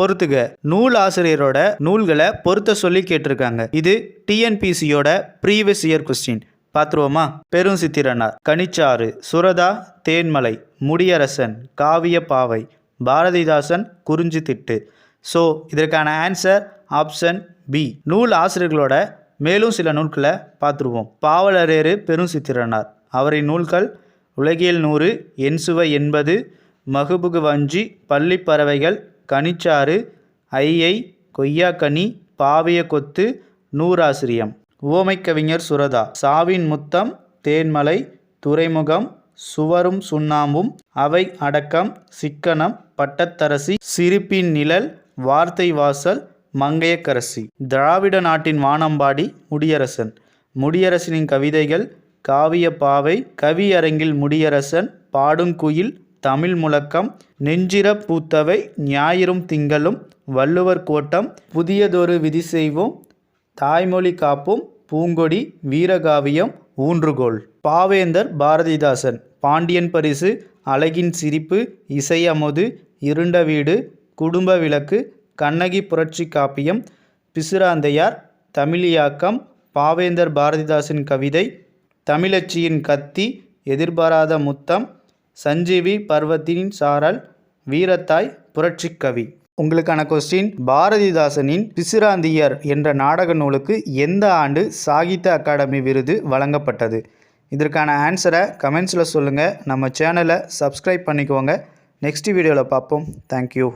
பொறுத்துக. நூல் ஆசிரியரோட நூல்களை பொருத்த சொல்லி கேட்டிருக்காங்க. இது டிஎன்பிசியோட ப்ரீவியஸ் இயர் கொஸ்டின் பார்த்துருவோமா? பெரும் சித்திரனார் கனிச்சாறு சுரதா தேன்மலை முடியரசன் காவிய பாவை பாரதிதாசன் குறிஞ்சி திட்டு. ஸோ இதற்கான ஆன்சர் ஆப்ஷன் பி நூல் ஆசிரியர்களோட மேலும் சில நூல்களை பார்த்துருவோம். பாவலரேறு பெரும் சித்திரனார். அவரின் நூல்கள் உலகியல் நூறு என் சுவை எண்பது மகுபுகு வஞ்சி பள்ளிப்பறவைகள் கனிச்சாறு ஐயை கொய்யாக்கனி பாவிய கொத்து நூறாசிரியம். உவமைக் கவிஞர் சுரதா. சாவின் முத்தம் தேன்மலை துறைமுகம் சுவரும் சுண்ணாம்பும் அவை அடக்கம் சிக்கனம் பட்டத்தரசி சிரிப்பின் நிழல் வார்த்தை வாசல் மங்கையக்கரசி. திராவிட நாட்டின் வானம்பாடி முடியரசன். முடியரசனின் கவிதைகள் காவிய பாவை கவியரங்கில் முடியரசன் பாடுங்குயில் தமிழ் முழக்கம் நெஞ்சிர பூத்தவை ஞாயிறும் திங்களும் வள்ளுவர் கோட்டம் புதியதொரு விதி செய்வோம். தாய்மொழி காப்போம் பூங்கொடி வீரகாவியம் ஊன்றுகோல். பாவேந்தர் பாரதிதாசன் பாண்டியன் பரிசு அழகின் சிரிப்பு இசை அமுது இருண்ட வீடு குடும்ப விளக்கு கண்ணகி புரட்சி காப்பியம் பிசுராந்தையார் தமிழியாக்கம் பாவேந்தர் பாரதிதாசன் கவிதை தமிழச்சியின் கத்தி எதிர்பாராத முத்தம் சஞ்சீவி பர்வத்தின் சாரல் வீரத்தாய் புரட்சிக் கவி உங்களுக்கான கொஸ்டின் பாரதிதாசனின் பிசிராந்தியர் என்ற நாடக நூலுக்கு எந்த ஆண்டு சாகித்ய அகாடமி விருது வழங்கப்பட்டது? இதற்கான ஆன்சரை கமெண்ட்ஸில் சொல்லுங்கள் நம்ம சேனலை சப்ஸ்கிரைப் பண்ணிக்கோங்க. நெக்ஸ்ட் வீடியோவில் பார்ப்போம். தேங்க்யூ